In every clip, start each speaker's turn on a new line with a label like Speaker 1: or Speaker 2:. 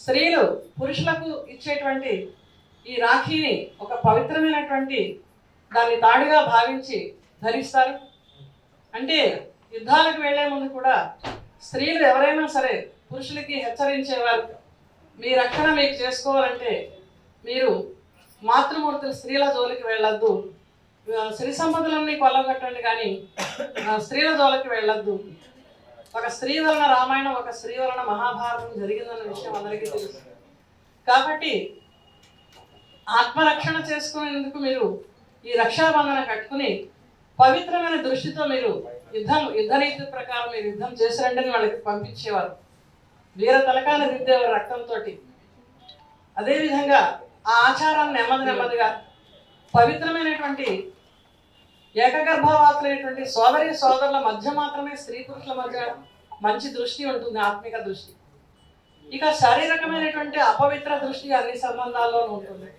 Speaker 1: స్త్రీలు పురుషులకు ఇచ్చేటువంటి ఈ రాఖీని ఒక పవిత్రమైనటువంటి దాన్ని తాడుగా భావించి ధరిస్తారు. అంటే యుద్ధాలకు వెళ్ళే ముందు కూడా స్త్రీలు ఎవరైనా సరే పురుషులకి హెచ్చరించేవారు. మీ రక్షణ మీకు చేసుకోవాలంటే మీరు మాతృమూర్తులు స్త్రీల జోలికి వెళ్ళొద్దు. ఆ, స్త్రీ సంపదలన్నీ కొల్లగొట్టండి కానీ స్త్రీల జోలికి వెళ్ళొద్దు. ఒక స్త్రీ వలన రామాయణం ఒక స్త్రీ వలన మహాభారతం జరిగిందన్న విషయం అందరికీ తెలుసు. కాబట్టి ఆత్మరక్షణ చేసుకునేందుకు మీరు ఈ రక్షాబంధన కట్టుకుని పవిత్రమైన దృష్టితో మీరు యుద్ధం యుద్ధరీతి ప్రకారం మీరు యుద్ధం చేసిరండి వాళ్ళకి పంపించేవారు. వీర తలకాల దిద్దేవారు రక్తంతో అదేవిధంగా ఆ ఆచారాన్ని నెమ్మది నెమ్మదిగా పవిత్రమైనటువంటి ఏకగర్భవాతులైనటువంటి సోదరి సోదరుల మధ్య మాత్రమే స్త్రీ పురుషుల మధ్య మంచి దృష్టి ఉంటుంది ఆత్మిక దృష్టి. ఇక శారీరకమైనటువంటి అపవిత్ర దృష్టి అన్ని సంబంధాల్లోనూ ఉంటుంది.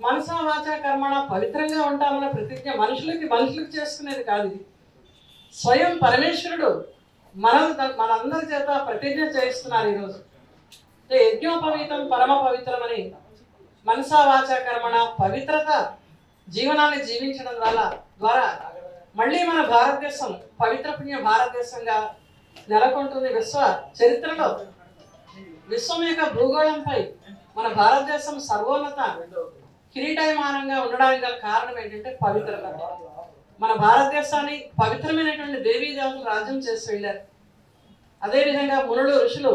Speaker 1: మనస వాచ కర్మణ పవిత్రంగా ఉంటామన్న ప్రతిజ్ఞ మనుషులకి మనుషులకు చేసుకునేది కాదు ఇది. స్వయం పరమేశ్వరుడు మన మనందరి చేత ప్రతిజ్ఞ చేయిస్తున్నారు ఈరోజు. అంటే యజ్ఞోపవీతం పరమ పవిత్రమని మనసా వాచ కర్మణ పవిత్రత జీవనాన్ని జీవించడం ద్వారా ద్వారా మళ్ళీ మన భారతదేశం పవిత్ర పుణ్య భారతదేశంగా నెలకొంటుంది విశ్వ చరిత్రలో. విశ్వం యొక్క భూగోళంపై మన భారతదేశం సర్వోన్నత కిరీటయమానంగా ఉండడానికి గల కారణం ఏంటంటే పవిత్రత. మన భారతదేశాన్ని పవిత్రమైనటువంటి దేవీ దేవతలు రాజ్యం చేసి వెళ్ళారు. అదేవిధంగా మునులు ఋషులు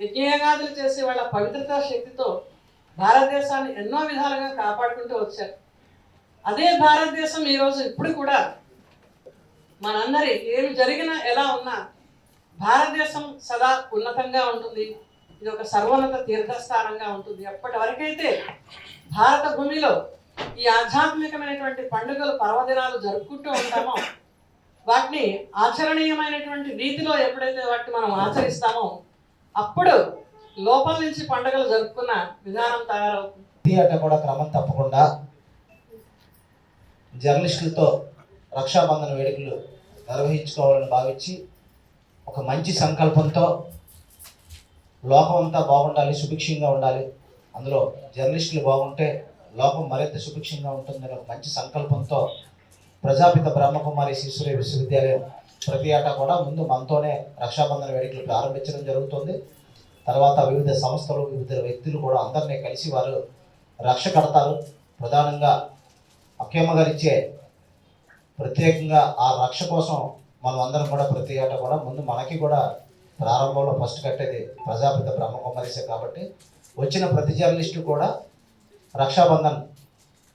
Speaker 1: యజ్ఞయాగాదులు చేసే వాళ్ళ పవిత్రతా శక్తితో భారతదేశాన్ని ఎన్నో విధాలుగా కాపాడుకుంటూ వచ్చారు. అదే భారతదేశం ఈరోజు ఇప్పుడు కూడా మనందరి ఏమి జరిగినా ఎలా ఉన్నా భారతదేశం సదా ఉన్నతంగా ఉంటుంది. ఇది ఒక సర్వోన్నత తీర్థస్థానంగా ఉంటుంది. ఎప్పటి వరకైతే భారత భూమిలో ఈ ఆధ్యాత్మికమైనటువంటి పండుగలు పర్వదినాలు జరుపుకుంటూ ఉంటామో వాటిని ఆచరణీయమైనటువంటి రీతిలో ఎప్పుడైతే వాటిని మనం ఆచరిస్తామో అప్పుడు లోపల నుంచి పండుగలు జరుపుకున్న విధానం తయారవుతుంది.
Speaker 2: కూడా క్రమం తప్పకుండా జర్నలిస్టులతో రక్షాబంధన వేడుకలు నిర్వహించుకోవాలని భావించి ఒక మంచి సంకల్పంతో లోకం అంతా బాగుండాలి సుభిక్షంగా ఉండాలి. అందులో జర్నలిస్టులు బాగుంటే లోకం మరింత సుభిక్షంగా ఉంటుందని ఒక మంచి సంకల్పంతో ప్రజాపిత బ్రహ్మకుమారి శిశురే విశ్వవిద్యాలయం ప్రతి ఏటా కూడా ముందు మనతోనే రక్షాబంధన వేడుకలు ప్రారంభించడం జరుగుతుంది. తర్వాత వివిధ సంస్థలు వివిధ వ్యక్తులు కూడా అందరినీ కలిసి వారు రక్ష కడతారు. ప్రధానంగా అక్కయ్యమ్మ గారు ఇచ్చే ప్రత్యేకంగా ఆ రక్ష కోసం మనం అందరం కూడా ప్రతి ఏటా కూడా ముందు మనకి కూడా ప్రారంభంలో ఫస్ట్ కట్టేది ప్రజాపిత బ్రహ్మకుమారిసే కాబట్టి వచ్చిన ప్రతి జర్నలిస్టు కూడా రక్షాబంధన్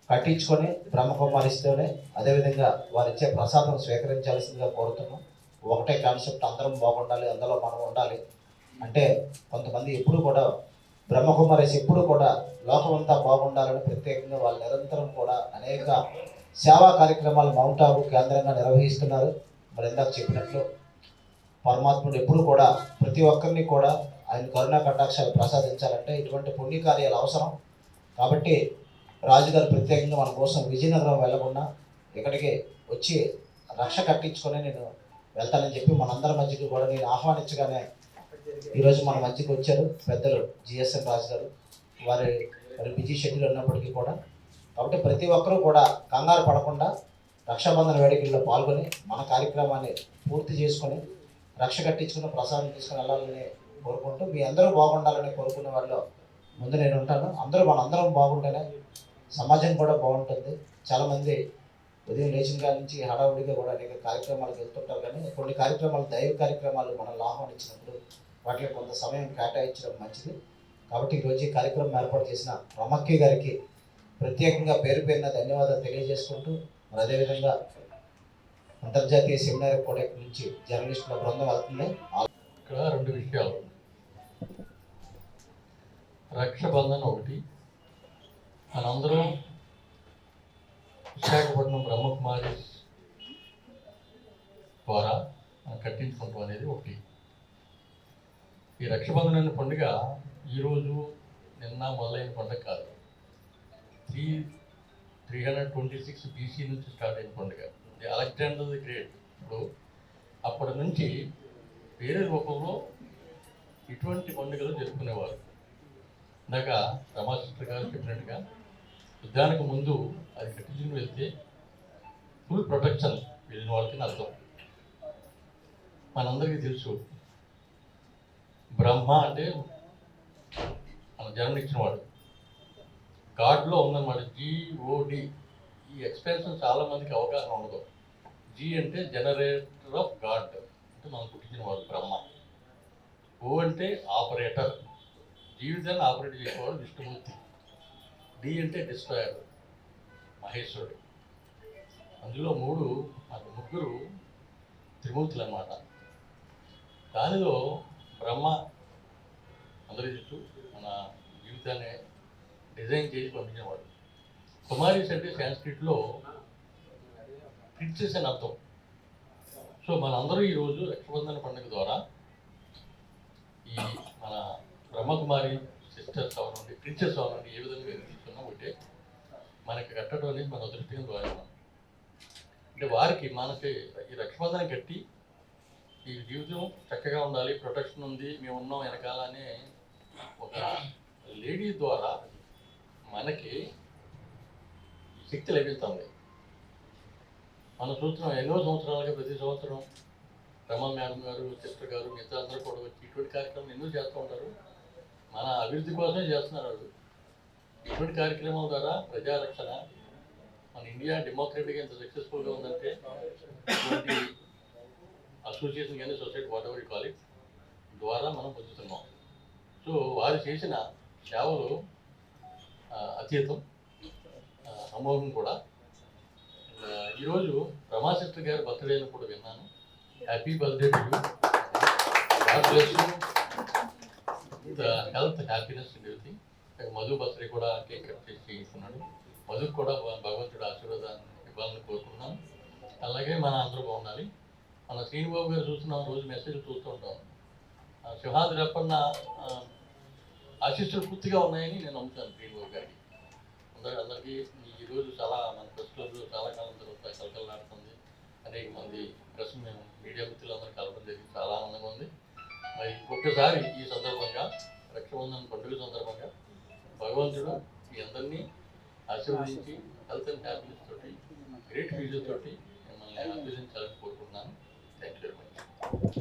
Speaker 2: కట్టించుకొని బ్రహ్మకుమారిస్తూనే అదేవిధంగా వారు ఇచ్చే ప్రసాదం స్వీకరించాల్సిందిగా కోరుతున్నాం. ఒకటే కాన్సెప్ట్ అందరం బాగుండాలి అందులో మనం ఉండాలి. అంటే కొంతమంది ఎప్పుడు కూడా బ్రహ్మకుమారేసి ఎప్పుడు కూడా లోకమంతా బాగుండాలని ప్రత్యేకంగా వాళ్ళు నిరంతరం కూడా అనేక సేవా కార్యక్రమాలు మౌంట్ ఆబు కేంద్రంగా నిర్వహిస్తున్నారు. మరి ఇందాక చెప్పినట్లు పరమాత్ముడు ఎప్పుడు కూడా ప్రతి ఒక్కరిని కూడా ఆయన కరుణా కటాక్షాలు ప్రసాదించాలంటే ఇటువంటి పుణ్యకార్యాలు అవసరం. కాబట్టి రాజుగారు ప్రత్యేకంగా మన కోసం విజయనగరం వెళ్ళకుండా ఇక్కడికి వచ్చి రక్ష కట్టించుకొని నేను వెళ్తానని చెప్పి మనందరి మధ్యకి కూడా నేను ఆహ్వానించగానే ఈరోజు మన మధ్యకి వచ్చారు పెద్దలు జిఎస్ఎం రాజు గారు. వారి వారి బిజీ షెడ్యూల్ ఉన్నప్పటికీ కూడా కాబట్టి ప్రతి ఒక్కరూ కూడా కంగారు పడకుండా రక్షాబంధన వేడుకల్లో పాల్గొని మన కార్యక్రమాన్ని పూర్తి చేసుకొని రక్ష కట్టించుకుని ప్రసాదం తీసుకుని వెళ్ళాలని కోరుకుంటూ మీ అందరూ బాగుండాలని కోరుకునే వాళ్ళు ముందు నేను ఉంటాను. అందరూ మనందరం బాగుంటేనే సమాజం కూడా బాగుంటుంది. చాలామంది ఉదయం లేచిన కాడి నుంచి హడావుడిగా కూడా అనేక కార్యక్రమాలకు వెళ్తుంటారు కానీ కొన్ని కార్యక్రమాలు దైవ కార్యక్రమాలు మనల్ని ఆహ్వానించినప్పుడు వాటిలో కొంత సమయం కేటాయించడం మంచిది. కాబట్టి ఈరోజు ఈ కార్యక్రమం ఏర్పాటు చేసిన రమక్కి గారికి ప్రత్యేకంగా పేరు పేరున ధన్యవాదాలు తెలియజేసుకుంటూ మరి అదేవిధంగా అంతర్జాతీయ సెమినార్ కూడా ఇక్కడి నుంచి జర్నలిస్టుల బృందం వెళ్తుంది.
Speaker 3: ఇక్కడ రెండు విషయాలు. రక్షాబంధన్ ఒకటి మనందరం విశాఖపట్నం బ్రహ్మకుమారి ద్వారా మనం కట్టించుకుంటాం అనేది ఒకటి. ఈ రక్షబంధన అనే పండుగ ఈరోజు నిన్న మొదలైన పండుగ కాదు. Three three hundred twenty six BC నుంచి స్టార్ట్ అయిన పండుగ. Alexander the great. ఇప్పుడు అప్పటి నుంచి వేరే రూపంలో ఇటువంటి పండుగలు జరుపుకునేవారు. ఇందాక రమాశంకర్ గారు చెప్పినట్టుగా యుద్ధానికి ముందు అది కట్టించుకుని వెళ్తే ఫుల్ ప్రొటెక్షన్. వెళ్ళిన వాళ్ళకి అర్థం మనందరికీ తెలుసు బ్రహ్మ అంటే మన జన్మనిచ్చినవాడు. గాడ్లో ఉందన్నమాట. జిఓడి ఈ ఎక్స్ప్రెషన్ చాలామందికి అవగాహన ఉండదు. జి అంటే జనరేటర్ ఆఫ్ గాడ్. అంటే మనం పుట్టించిన వాడు బ్రహ్మ. ఓ అంటే ఆపరేటర్. జీవితాన్ని ఆపరేట్ చేసేవాడు విష్ణుమూర్తి. డి అంటే డిస్ట్రాయర్ మహేశ్వరుడు. అందులో మూడు నాకు ముగ్గురు త్రిమూర్తులు అన్నమాట దానిలో బ్రహ్మ అందరి చుట్టూ మన జీవితాన్ని డిజైన్ చేసి పంపించేవాడు. కుమారీస్ అంటే సాంస్క్రిట్లో ప్రిన్సెస్ అని అర్థం. సో మనందరూ ఈరోజు రక్షబంధన పండుగ ద్వారా ఈ మన బ్రహ్మకుమారి సిస్టర్స్ అవనండి ప్రిన్సెస్ అవనండి ఏ విధంగా తీసుకున్నా ఒకటే. మనకి కట్టడం అనేది మన అదృష్టంగా ద్వారా. అంటే వారికి మనకి ఈ రక్షబంధన కట్టి ఈ జీవితం చక్కగా ఉండాలి ప్రొటెక్షన్ ఉంది మేము ఉన్నాం వెనకాలనే ఒక లేడీ ద్వారా మనకి శక్తి లభిస్తుంది. మనం చూస్తున్నాం ఎన్నో సంవత్సరాలుగా ప్రతి సంవత్సరం రమా మేడం గారు సిస్టర్ గారు మిగతా అందరూ కూడా వచ్చి ఇటువంటి కార్యక్రమం ఎన్నో చేస్తూ ఉంటారు? మన అభివృద్ధి కోసమే చేస్తున్నారు వాళ్ళు. ఇటువంటి కార్యక్రమాల ద్వారా ప్రజారక్షణ మన ఇండియా డెమోక్రటిక్ ఎంత సక్సెస్ఫుల్గా ఉందంటే ఇటువంటి అసోసియేషన్ కానీ సొసైటీ వాట్ ఎవర్ కాలేజ్ ద్వారా మనం పొందుతున్నాం. సో వారు చేసిన సేవలు అతీతం అమోఘం కూడా. ఈరోజు రమా సిస్టర్ గారి బర్త్డే అని కూడా విన్నాను. Happy birthday to you health happiness everything Madhu birthday కూడా కేక్ కట్ చేసి చేయిస్తున్నాడు. మధుకు కూడా భగవంతుడు ఆశీర్వాదాన్ని ఇవ్వాలని కోరుకున్నాను అలాగే మన అందరూ బాగుండాలి. మన శ్రీనిబాబు గారు చూస్తున్నాం రోజు మెసేజ్ చూస్తూ ఉంటాం. ఆ, సింహాద్రి అప్పన్న ఆశీస్సులు పూర్తిగా ఉన్నాయని నేను నమ్ముతాను శ్రీనిబాబు గారికి. అందరూ అందరికీ ఈరోజు చాలా మన ప్రెస్ క్లబ్ చాలా కాలం తర్వాత కలకలలాడుతుంది అనేక మంది ప్రెస్ మేము మీడియా మిత్రులందరూ కలపడం జరిగింది. చాలా ఆనందంగా ఉంది. మరి ఒక్కసారి ఈ సందర్భంగా రక్షాబంధన పండుగ సందర్భంగా భగవంతుడు మీ అందరినీ ఆశీర్వదించి హెల్త్ అండ్ హ్యాపీనెస్ తోటి గ్రేట్ ఫ్యూచర్ తోటి మిమ్మల్ని ఆశీర్వదించాలని కోరుకుంటున్నాను. Thank you very much